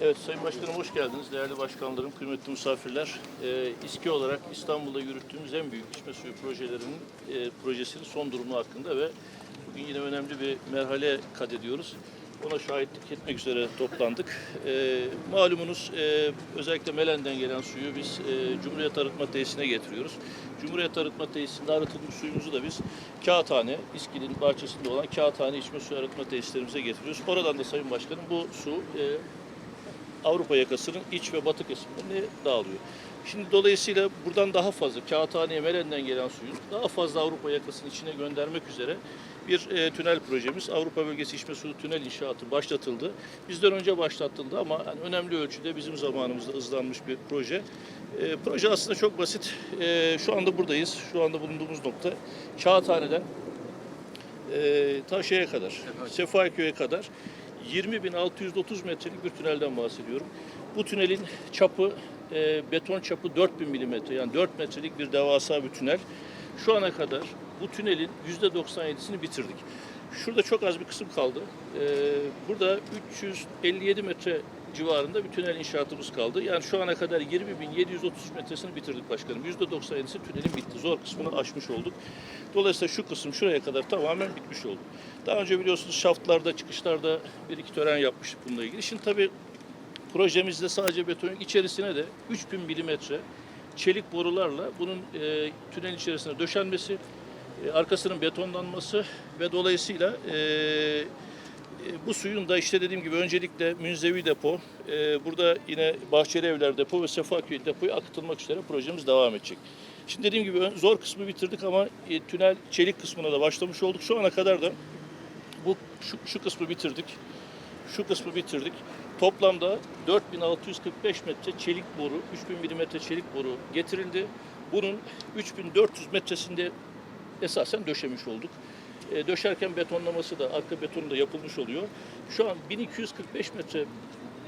Evet Sayın Başkanım hoş geldiniz. Değerli başkanlarım, kıymetli misafirler. Ee, İSKİ olarak İstanbul'da yürüttüğümüz en büyük içme suyu projelerinin e, projesinin son durumu hakkında ve bugün yine önemli bir merhale kat ediyoruz. Ona şahitlik etmek üzere toplandık. Ee, malumunuz e, özellikle Melen'den gelen suyu biz e, Cumhuriyet Arıtma Tesisine getiriyoruz. Cumhuriyet Arıtma Tesisinde arıtılmış suyumuzu da biz Kağıthane, İSKİ'nin bahçesinde olan Kağıthane içme suyu arıtma tesislerimize getiriyoruz. Oradan da Sayın Başkanım bu su e, Avrupa yakasının iç ve batı kesimlerine dağılıyor. Şimdi dolayısıyla buradan daha fazla Kağıthane'ye Meren'den gelen suyun daha fazla Avrupa yakasının içine göndermek üzere bir e, tünel projemiz. Avrupa Bölgesi İçme Suyu Tünel inşaatı başlatıldı. Bizden önce başlatıldı ama yani önemli ölçüde bizim zamanımızda hızlanmış bir proje. E, proje aslında çok basit. E, şu anda buradayız. Şu anda bulunduğumuz nokta Kağıthane'den e, ta şeye kadar, Sefaköy'e kadar 20.630 metrelik bir tünelden bahsediyorum. Bu tünelin çapı, e, beton çapı 4000 milimetre yani 4 metrelik bir devasa bir tünel. Şu ana kadar bu tünelin %97'sini bitirdik. Şurada çok az bir kısım kaldı. E, burada 357 metre civarında bir tünel inşaatımız kaldı. Yani şu ana kadar 20.730 metresini bitirdik başkanım. %97'si tünelin bitti. Zor kısmını aşmış olduk. Dolayısıyla şu kısım şuraya kadar tamamen bitmiş oldu. Daha önce biliyorsunuz şaftlarda, çıkışlarda bir iki tören yapmıştık bununla ilgili. Şimdi tabii projemizde sadece beton yok. içerisine de 3000 milimetre çelik borularla bunun e, tünel içerisine döşenmesi, e, arkasının betonlanması ve dolayısıyla e, bu suyun da işte dediğim gibi öncelikle Münzevi depo, e, burada yine Bahçeli Evler depo ve Sefaköy depoyu akıtılmak üzere projemiz devam edecek. Şimdi dediğim gibi zor kısmı bitirdik ama e, tünel çelik kısmına da başlamış olduk. Şu ana kadar da bu şu, şu kısmı bitirdik. Şu kısmı bitirdik. Toplamda 4645 metre çelik boru, 3000 milimetre çelik boru getirildi. Bunun 3400 metresinde esasen döşemiş olduk. E, döşerken betonlaması da, arka betonu da yapılmış oluyor. Şu an 1245 metre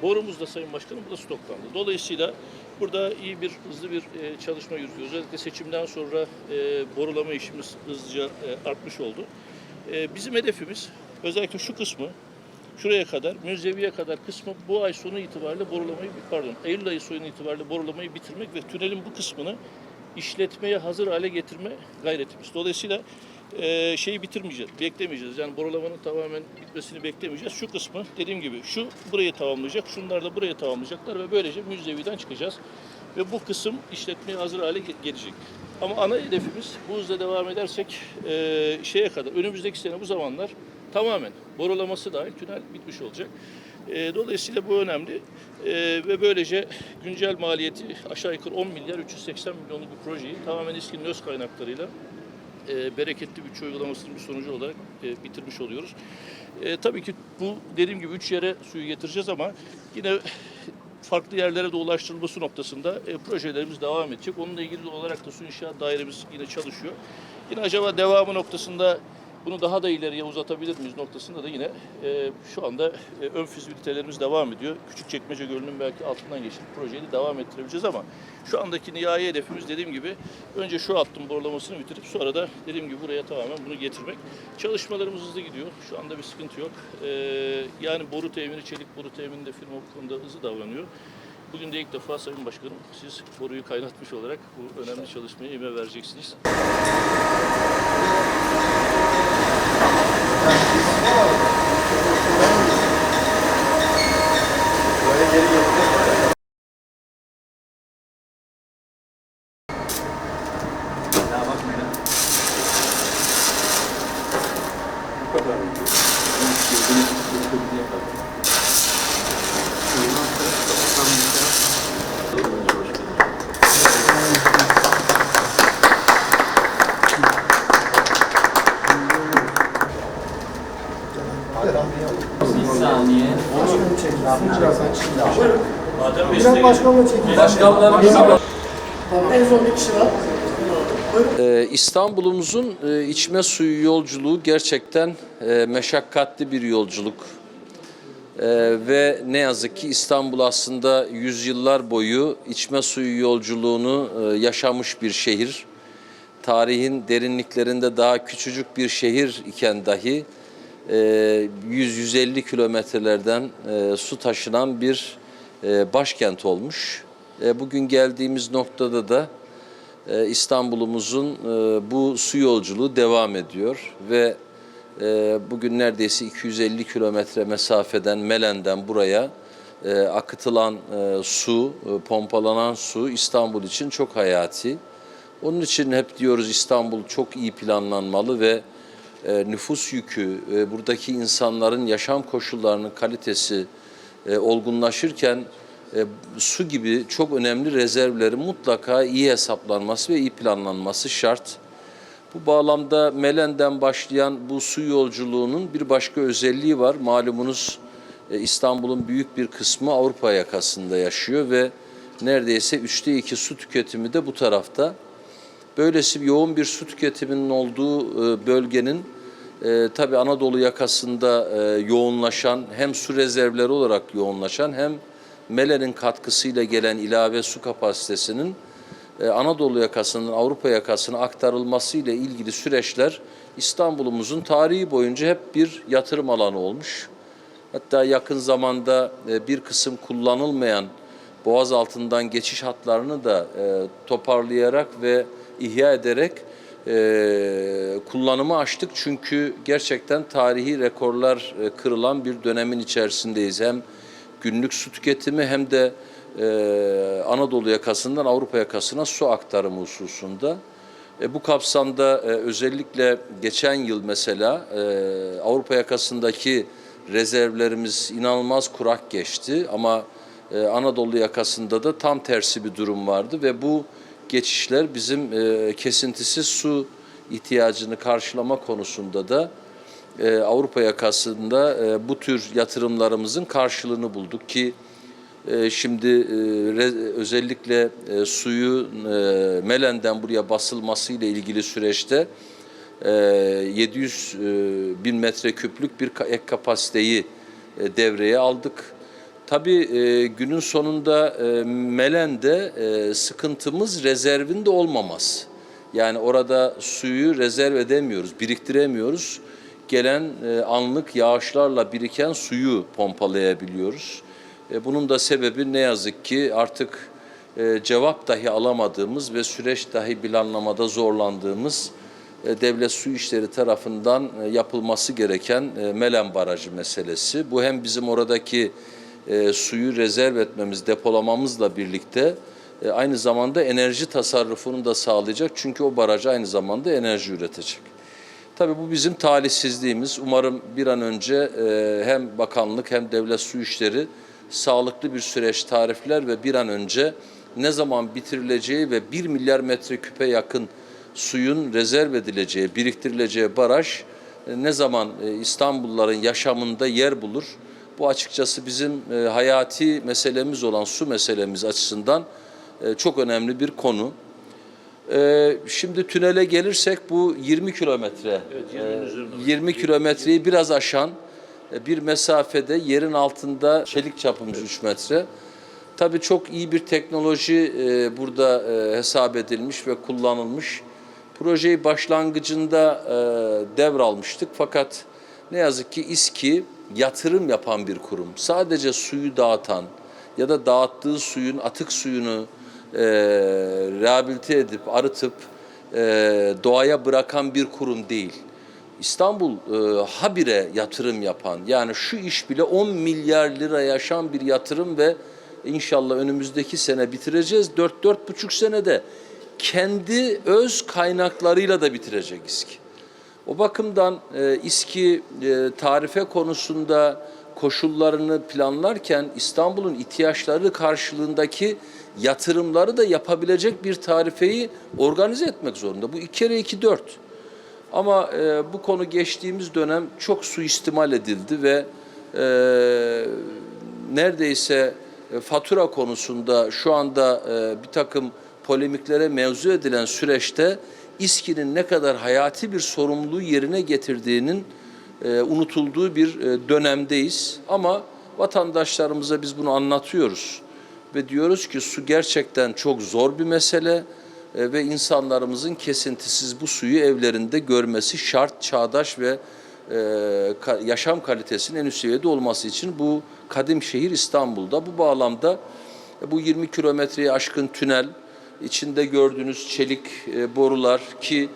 borumuz da Sayın Başkanım burada stoklandı. Dolayısıyla burada iyi bir, hızlı bir e, çalışma yürütüyoruz. Özellikle seçimden sonra e, borulama işimiz hızlıca e, artmış oldu. E, bizim hedefimiz özellikle şu kısmı şuraya kadar, Münzevi'ye kadar kısmı bu ay sonu itibariyle borulamayı, pardon Eylül ayı sonu itibariyle borulamayı bitirmek ve tünelin bu kısmını işletmeye hazır hale getirme gayretimiz. Dolayısıyla e, şeyi bitirmeyeceğiz, beklemeyeceğiz. Yani borulamanın tamamen bitmesini beklemeyeceğiz. Şu kısmı dediğim gibi şu burayı tamamlayacak, şunlar da burayı tamamlayacaklar ve böylece Münzevi'den çıkacağız. Ve bu kısım işletmeye hazır hale ge- gelecek. Ama ana hedefimiz bu hızla devam edersek e, şeye kadar, önümüzdeki sene bu zamanlar tamamen borulaması dahil tünel bitmiş olacak. E, dolayısıyla bu önemli E, ve böylece güncel maliyeti aşağı yukarı 10 milyar 380 milyonluk bir projeyi tamamen İSKİ'nin öz kaynaklarıyla e, bereketli bütçe uygulamasının bir sonucu olarak e, bitirmiş oluyoruz. E, tabii ki bu dediğim gibi üç yere suyu getireceğiz ama yine farklı yerlere de ulaştırılması noktasında e, projelerimiz devam edecek. Onunla ilgili olarak da su inşaat dairemiz yine çalışıyor. Yine acaba devamı noktasında bunu daha da ileriye uzatabilir miyiz noktasında da yine e, şu anda e, ön fizibilitelerimiz devam ediyor. Küçükçekmece Gölü'nün belki altından geçip projeyi de devam ettirebileceğiz ama şu andaki nihai hedefimiz dediğim gibi önce şu hattın borulamasını bitirip sonra da dediğim gibi buraya tamamen bunu getirmek. Çalışmalarımız hızlı gidiyor. Şu anda bir sıkıntı yok. E, yani boru temini, çelik boru temini de firma bu konuda hızlı davranıyor. Bugün de ilk defa Sayın Başkanım siz boruyu kaynatmış olarak bu önemli çalışmaya ime vereceksiniz. Bir saniye. Adem Bey Biraz size başkanla çekin. Başkanlarımız Tamam, en son bir kişi var. Ee, İstanbul'umuzun e, içme suyu yolculuğu gerçekten e, meşakkatli bir yolculuk. Ee, ve ne yazık ki İstanbul aslında yüzyıllar boyu içme suyu yolculuğunu e, yaşamış bir şehir. Tarihin derinliklerinde daha küçücük bir şehir iken dahi e, 100-150 kilometrelerden e, su taşınan bir e, başkent olmuş. E, bugün geldiğimiz noktada da e, İstanbul'umuzun e, bu su yolculuğu devam ediyor ve e, bugün neredeyse 250 kilometre mesafeden Melen'den buraya e, akıtılan e, su, e, pompalanan su İstanbul için çok hayati. Onun için hep diyoruz İstanbul çok iyi planlanmalı ve e, nüfus yükü, e, buradaki insanların yaşam koşullarının kalitesi e, olgunlaşırken e, su gibi çok önemli rezervlerin mutlaka iyi hesaplanması ve iyi planlanması şart. Bu bağlamda Melen'den başlayan bu su yolculuğunun bir başka özelliği var. Malumunuz e, İstanbul'un büyük bir kısmı Avrupa yakasında yaşıyor ve neredeyse üçte iki su tüketimi de bu tarafta. Böylesi yoğun bir su tüketiminin olduğu e, bölgenin e, tabii Anadolu yakasında e, yoğunlaşan hem su rezervleri olarak yoğunlaşan hem Melen'in katkısıyla gelen ilave su kapasitesinin e, Anadolu yakasının Avrupa yakasına aktarılması ile ilgili süreçler İstanbul'umuzun tarihi boyunca hep bir yatırım alanı olmuş. Hatta yakın zamanda e, bir kısım kullanılmayan boğaz altından geçiş hatlarını da e, toparlayarak ve ihya ederek e, kullanımı açtık. Çünkü gerçekten tarihi rekorlar e, kırılan bir dönemin içerisindeyiz. Hem günlük su tüketimi hem de e, Anadolu yakasından Avrupa yakasına su aktarımı hususunda. E, bu kapsamda e, özellikle geçen yıl mesela e, Avrupa yakasındaki rezervlerimiz inanılmaz kurak geçti ama e, Anadolu yakasında da tam tersi bir durum vardı ve bu geçişler bizim e, kesintisiz su ihtiyacını karşılama konusunda da e, Avrupa yakasında e, bu tür yatırımlarımızın karşılığını bulduk ki e, şimdi e, özellikle e, suyu e, Melen'den buraya basılması ile ilgili süreçte e, 700 e, bin metreküplük bir ek kapasiteyi e, devreye aldık. Tabii e, günün sonunda e, Melen'de e, sıkıntımız rezervinde olmaması. Yani orada suyu rezerv edemiyoruz, biriktiremiyoruz. Gelen e, anlık yağışlarla biriken suyu pompalayabiliyoruz. E, bunun da sebebi ne yazık ki artık e, cevap dahi alamadığımız ve süreç dahi planlamada zorlandığımız e, devlet su işleri tarafından e, yapılması gereken e, Melen Barajı meselesi. Bu hem bizim oradaki e, suyu rezerv etmemiz, depolamamızla birlikte e, aynı zamanda enerji tasarrufunu da sağlayacak. Çünkü o baraj aynı zamanda enerji üretecek. Tabii bu bizim talihsizliğimiz. Umarım bir an önce e, hem bakanlık hem devlet su işleri sağlıklı bir süreç tarifler ve bir an önce ne zaman bitirileceği ve 1 milyar metreküpe yakın suyun rezerv edileceği, biriktirileceği baraj e, ne zaman e, İstanbulluların yaşamında yer bulur? Bu açıkçası bizim e, hayati meselemiz olan su meselemiz açısından e, çok önemli bir konu. E, Şimdi tünele gelirsek bu 20 kilometre. Evet, 20'nin e, üzerinde. 20 kilometreyi biraz aşan e, bir mesafede yerin altında çelik çapımız 3 metre. Tabii çok iyi bir teknoloji e, burada e, hesap edilmiş ve kullanılmış. Projeyi başlangıcında e, devralmıştık fakat ne yazık ki İSKİ yatırım yapan bir kurum. Sadece suyu dağıtan ya da dağıttığı suyun atık suyunu e, rehabilite edip arıtıp e, doğaya bırakan bir kurum değil. İstanbul e, habire yatırım yapan yani şu iş bile 10 milyar lira yaşan bir yatırım ve inşallah önümüzdeki sene bitireceğiz. 4-4,5 senede kendi öz kaynaklarıyla da bitirecek İSKİ. O bakımdan e, İSKİ e, tarife konusunda koşullarını planlarken İstanbul'un ihtiyaçları karşılığındaki yatırımları da yapabilecek bir tarifeyi organize etmek zorunda. Bu iki kere iki dört. Ama e, bu konu geçtiğimiz dönem çok suistimal edildi ve e, neredeyse e, fatura konusunda şu anda e, bir takım polemiklere mevzu edilen süreçte İSKİ'nin ne kadar hayati bir sorumluluğu yerine getirdiğinin e, unutulduğu bir e, dönemdeyiz. Ama vatandaşlarımıza biz bunu anlatıyoruz ve diyoruz ki su gerçekten çok zor bir mesele e, ve insanlarımızın kesintisiz bu suyu evlerinde görmesi şart, çağdaş ve e, yaşam kalitesinin en üst seviyede olması için bu kadim şehir İstanbul'da. Bu bağlamda bu 20 kilometreyi aşkın tünel, içinde gördüğünüz çelik e, borular ki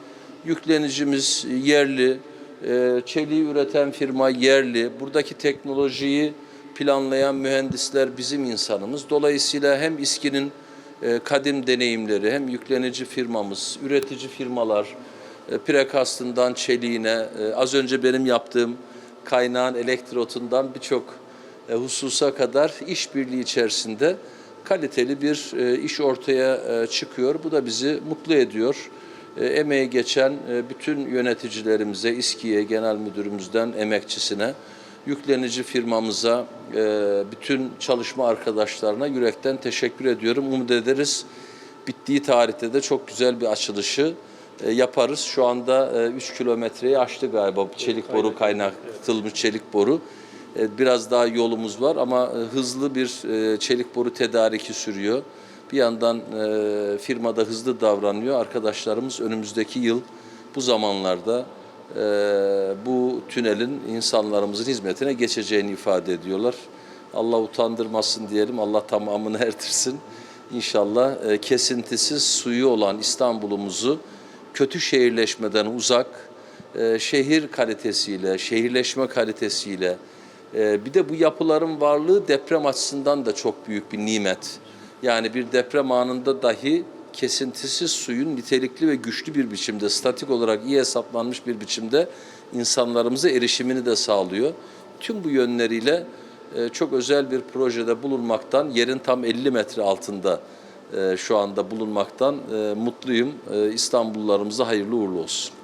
yüklenicimiz yerli, e, çeliği üreten firma yerli, buradaki teknolojiyi planlayan mühendisler bizim insanımız. Dolayısıyla hem İSKİ'nin e, kadim deneyimleri hem yüklenici firmamız, üretici firmalar, e, prekastından çeliğine, e, az önce benim yaptığım kaynağın elektrotundan birçok e, hususa kadar işbirliği içerisinde kaliteli bir e, iş ortaya e, çıkıyor. Bu da bizi mutlu ediyor. E, emeği geçen bütün yöneticilerimize, İSKİ'ye, genel müdürümüzden emekçisine, yüklenici firmamıza, bütün çalışma arkadaşlarına yürekten teşekkür ediyorum. Umut ederiz bittiği tarihte de çok güzel bir açılışı yaparız. Şu anda 3 kilometreyi aştı galiba çelik boru kaynatılmış çelik boru. E, Biraz daha yolumuz var ama e, hızlı bir e, çelik boru tedariki sürüyor. Bir yandan firmada hızlı davranıyor. Arkadaşlarımız önümüzdeki yıl bu zamanlarda bu tünelin insanlarımızın hizmetine geçeceğini ifade ediyorlar. Allah utandırmasın diyelim, Allah tamamını erdirsin. İnşallah kesintisiz suyu olan İstanbul'umuzu kötü şehirleşmeden uzak, şehir kalitesiyle, şehirleşme kalitesiyle, bir de bu yapıların varlığı deprem açısından da çok büyük bir nimet. Yani bir deprem anında dahi kesintisiz suyun nitelikli ve güçlü bir biçimde, statik olarak iyi hesaplanmış bir biçimde insanlarımıza erişimini de sağlıyor. Tüm bu yönleriyle e, çok özel bir projede bulunmaktan, yerin tam 50 metre altında e, şu anda bulunmaktan e, mutluyum. İstanbullularımıza hayırlı uğurlu olsun.